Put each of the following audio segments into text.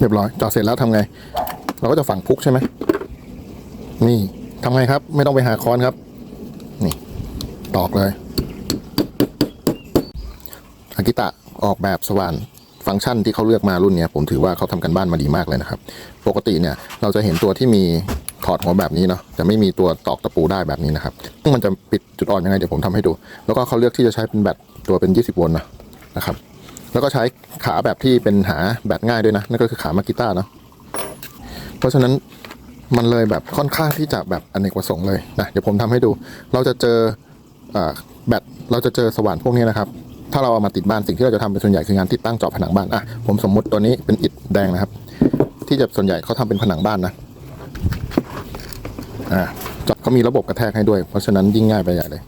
เรียบร้อยเจอดเสร็จแล้วทำไง เราก็จะฝังพุกใช่ไหมนี่ทำไงครับ ไม่ต้องไปหาค้อนครับ นี่ตอกเลยอากิตะออกแบบสว่านฟังก์ชันที่เขาเลือกมารุ่นนี้ผมถือว่าเขาทำกันบ้านมาดีมากเลยนะครับ ปกติเนี่ยเราจะเห็นตัวที่มีถอดหัวแบบนี้เนาะจะไม่มีตัวตอกตะปูได้แบบนี้นะครับซึ่งมันจะปิดจุดอ่อนยังไงเดี๋ยวผมทำให้ดู แล้วก็เขาเลือกที่จะใช้เป็นแบตตัวเป็น 20 โวลต์นะนะครับ แล้วก็ใช้ขาแบบที่เป็นหาแบตง่ายด้วยนะนั่นก็คือขามากิต้าเนาะเพราะฉะนั้นมันเลยแบบค่อนข้างที่จะแบบอเนกประสงค์เลยนะเดี๋ยวผมทำให้ดู เราจะเจอแบตเราจะเจอสว่านพวกนี้นะครับ ถ้าเราเอามาติดบ้านสิ่งที่เราจะทำเป็นส่วนใหญ่คืองานติดตั้งเจาะผนังบ้านอะผมสมมุติตัวนี้เป็นอิฐแดงนะครับ ที่จะส่วนใหญ่เขาทำเป็นผนังบ้านนะอ่าเจาะเขามีระบบกระแทกให้ด้วย เพราะฉะนั้นยิ่งง่ายไปใหญ่เลย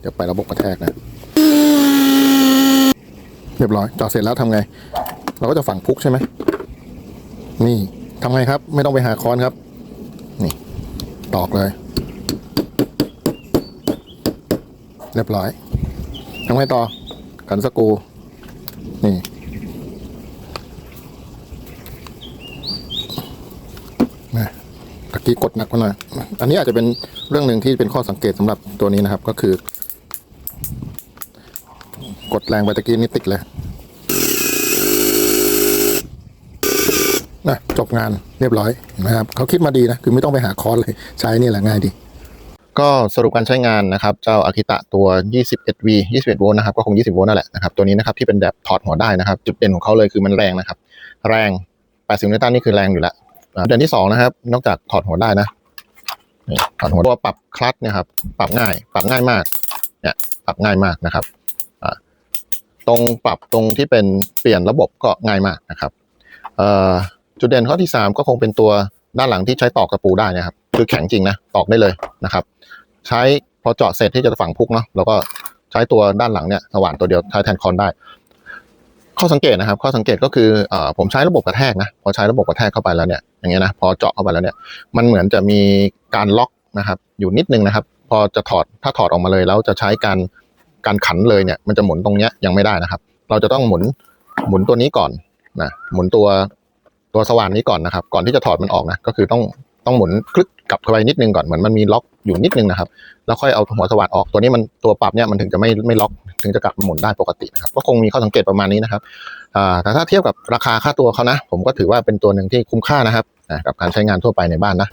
เดี๋ยวไประบบกระแทกนะ รียบร้อยจอดเสร็จแล้วทำไง เราก็จะฝังพุกใช่ไหมนี่ทำไงครับ ไม่ต้องไปหาค้อนครับ นี่ตอกเลย เรียบร้อยทำไงต่อกันสกูนี่นะตะกี้กดหนักมาหน่อยอันนี้อาจจะเป็นเรื่องหนึ่งที่เป็นข้อสังเกตสำหรับตัวนี้นะครับก็คือ กดแรงไปตะกี้นี่ติดเลย นะจบงานเรียบร้อยเห็นะครับเขาคิดมาดีนะคือไม่ต้องไปหาคอร์สเลยใช้นี่แหละง่ายดี ก็สรุปการใช้งานนะครับเจ้าอากิตะตัว 21V 21โวลต์นะครับก็คง 20โวลต์นั่นแหละนะครับตัวนี้นะครับที่เป็นแบบถอดหัวได้นะครับ จุดเด่นของเขาเลยคือมันแรงนะครับ แรง 80 นิวตันนี่คือแรงอยู่แล้วเด่นที่สองนะครับนอกจากถอดหัวได้นะถอดหัวตัวปรับคลัตช์เนะครับปรับง่าย ปรับง่ายมากเนี่ยปรับง่ายมากนะครับตรงปรับตรงที่เป็นเปลี่ยนระบบก็ง่ายมากนะครับเอ่อ จุดเด่นข้อที่ 3 ก็คงเป็นตัวด้านหลังที่ใช้ตอกกระปูได้นะครับ คือแข็งจริงนะตอกได้เลยนะครับ ใช้พอเจาะเสร็จที่จะฝังพุกเนาะแล้วก็ใช้ตัวด้านหลังเนี่ยสว่านตัวเดียวใช้แทนคอนได้ ข้อสังเกตนะครับ ข้อสังเกตก็คืออผมใช้ระบบกระแทกนะพอใช้ระบบกระแทกเข้าไปแล้วเนี่ยอย่างเงี้ยนะพอเจาะเข้าไปแล้วเนี่ยมันเหมือนจะมีการล็อกนะครับ อยู่นิดนึงนะครับ พอจะถอดถ้าถอดออกมาเลยแล้วจะใช้การการขันเลยเนี่ยมันจะหมุนตรงเนี้ยยังไม่ได้นะครับ เราจะต้องหมุนหมุนตัวนี้ก่อนนะหมุนตัว ตัวสว่านนี้ก่อนนะครับ ก่อนที่จะถอดมันออกนะ ก็คือต้องต้องหมุนคลึกกลับเข้าไปนิดนึงก่อนเหมือนมันมีล็อกอยู่นิดนึงนะครับ แล้วค่อยเอาหัวสว่านออกตัวนี้มันตัวปรับเนี่ยมันถึงจะไม่ไม่ล็อกถึงจะกลับมาหมุนได้ปกตินะครับก็คงมีข้อสังเกตประมาณนี้นะครับแต่ถ้าเทียบกับราคาค่าตัวเขานะ ผมก็ถือว่าเป็นตัวหนึ่งที่คุ้มค่านะครับกับการใช้งานทั่วไปในบ้านนะ